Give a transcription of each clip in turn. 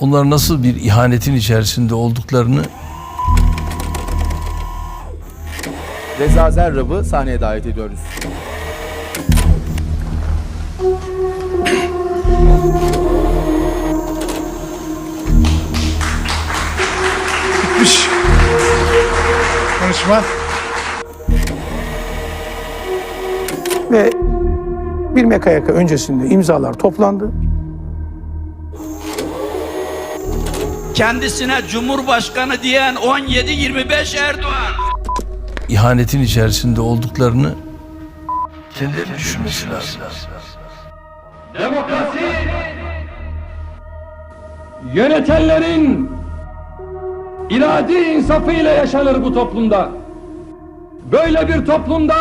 onlar nasıl bir ihanetin içerisinde olduklarını Reza Zerrab'ı sahneye davet ediyoruz. Bitmiş. Konuşma. Ve bir mekayaka öncesinde imzalar toplandı. Kendisine Cumhurbaşkanı diyen 17-25 Erdoğan. ihanetin içerisinde olduklarını kendileri düşünmesi lazım. Demokrasi yönetenlerin iradi insafıyla yaşanır bu toplumda. Böyle bir toplumda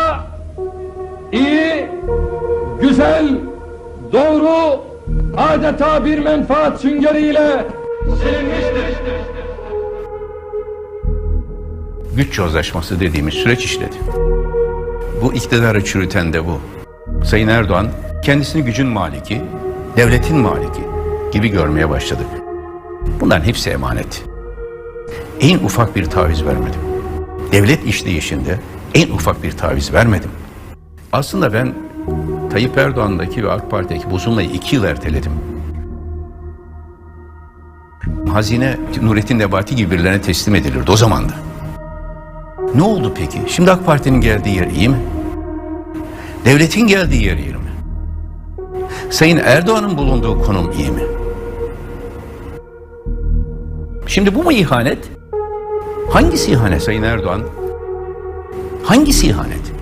iyi, güzel, doğru, adeta bir menfaat süngeriyle silinmiştir. Güç yozlaşması dediğimiz süreç işledi. Bu iktidarı çürüten de bu. Sayın Erdoğan kendisini gücün maliki, devletin maliki gibi görmeye başladık. Bunların hepsi emanet. En ufak bir taviz vermedim. Devlet işleyişinde en ufak bir taviz vermedim. Aslında ben Tayyip Erdoğan'daki ve AK Parti'deki bozulmayı iki yıl erteledim. Hazine Nurettin Nebati gibi birilerine teslim edilirdi o zaman. Ne oldu peki? Şimdi AK Parti'nin geldiği yer iyi mi? Devletin geldiği yer iyi mi? Sayın Erdoğan'ın bulunduğu konum iyi mi? Şimdi bu mu ihanet? Hangisi ihanet Sayın Erdoğan? Hangisi ihanet?